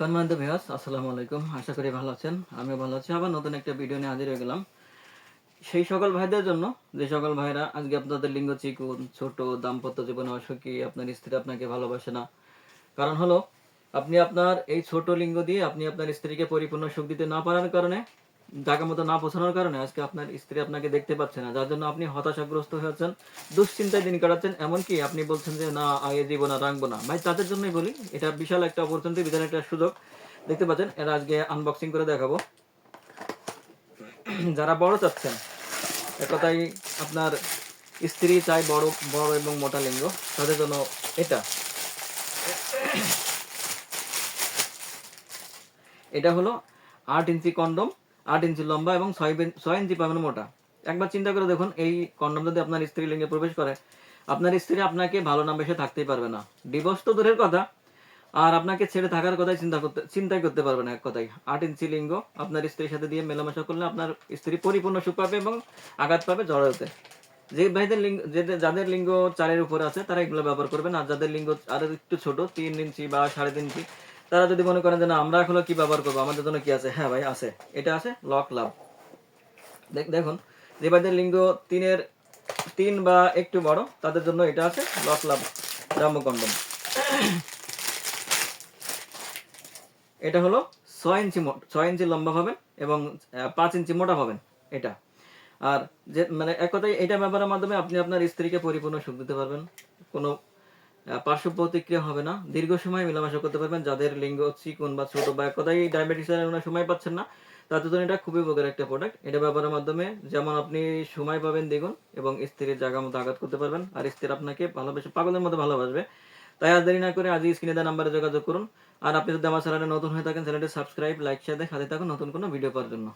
সম্মানিত ভিউয়ার্স আসসালামু আলাইকুম। আশা করি ভালো আছেন, আমিও ভালো আছি। আবার নতুন একটা ভিডিও নিয়ে হাজির হয়ে গেলাম। সেই সকল ভাইদের জন্য, যে সকল ভাইরা আজকে আপনাদের লিঙ্গ চিকুন, ছোট, দাম্পত্য জীবনে অসুখী, আপনার স্ত্রী আপনাকে ভালোবাসে না। কারণ হলো, আপনি আপনার এই ছোট লিঙ্গ দিয়ে আপনি আপনার স্ত্রীকে পরিপূর্ণ সুখ দিতে না পারার কারণে জায়গা মতো না পৌঁছানোর কারণে আজকে আপনার স্ত্রী আপনাকে দেখতে পাচ্ছে না, যার জন্য আপনি হতাশাগ্রস্ত হয়েছেন দুশ্চিন্তায় দিন কাটাচ্ছেন, এমনকি আপনি বলছেন যে, না, আগে দিব না রাখব না। ভাই, তাদের জন্যই বলি, এটা বিশাল একটা অপরচুনিটি বিশাল একটা সুযোগ। দেখতে পাচ্ছেন, এরা আজকে আনবক্সিং করে দেখাবো। যারা বড় চাচ্ছেন, এক কথাই আপনার স্ত্রী চাই বড় বড় এবং মোটা লিঙ্গ, তাদের জন্য এটা। এটা হলো আট ইঞ্চি কন্ডম আট ইঞ্চি লম্বা এবং ছয় ছয় ইঞ্চি পাবেন মোটা। একবার চিন্তা করে দেখুন, এই কন্ডম যদি আপনার স্ত্রী লিঙ্গে প্রবেশ করে, আপনার স্ত্রী আপনাকে ভালো না বেসে থাকতেই পারবে না। ডিভোর্স তো দূরের কথা, আর আপনাকে ছেড়ে থাকার কথাই চিন্তা করতে চিন্তাই করতে পারবে না এক কথাই আট ইঞ্চি লিঙ্গ, আপনার স্ত্রীর সাথে দিয়ে মেলামেশা করলে আপনার স্ত্রী পরিপূর্ণ সুখ পাবে এবং আঘাত পাবে জড়াতে যে ভাইদের লিঙ্গ যাদের লিঙ্গ চারের উপরে আছে, তারা এগুলো ব্যবহার করবেন। আর যাদের লিঙ্গ আরও একটু ছোট, তিন ইঞ্চি বা সাড়ে তিন ইঞ্চি তারা যদি মনে করেন যে না, আমরা এখনও কি ব্যবহার করব? আমাদের জন্য কি আছে? হ্যাঁ ভাই, আছে। এটা আছে লক লাভ। দেখুন, যে লিঙ্গ তিনের, তিন বা একটু বড়, তাদের জন্য এটা আছে লক লাভ রাম্য কন্ডম এটা হলো ছয় ইঞ্চি ছয় ইঞ্চি লম্বা পাবেন এবং পাঁচ ইঞ্চি মোটা পাবেন এটা। আর যে মানে এক কথায় এটা ব্যবহারের মাধ্যমে আপনি আপনার স্ত্রীকে পরিপূর্ণ সুখ দিতে পারবেন। কোনো পার্শ্ব প্রতিক্রিয়া হবে না। দীর্ঘ সময় করতে পারবেন। যাদের লিঙ্গ চিকুন বা ছোট বা কথায় ডায়াবেটিসের ওনার সময় পাচ্ছেন না জন্য এটা খুবই উপকার একটা প্রোডাক্ট এটা ব্যবহারের মাধ্যমে যেমন আপনি সময় পাবেন দ্বিগুণ এবং স্ত্রীর জায়গা মতো আঘাত করতে পারবেন আর স্ত্রী আপনাকে ভালোবেসে পাগলের মতো ভালোবাসবে। তাই আর দেরি না করে আজই স্ক্রিনে দেওয়া নাম্বারে যোগাযোগ করুন। আর আপনি যদি আমার চ্যানেলে নতুন হয়ে থাকেন চ্যানেলটি সাবস্ক্রাইব লাইক শেয়ার সাথে থাকুন নতুন কোনো ভিডিও পাওয়ার জন্য।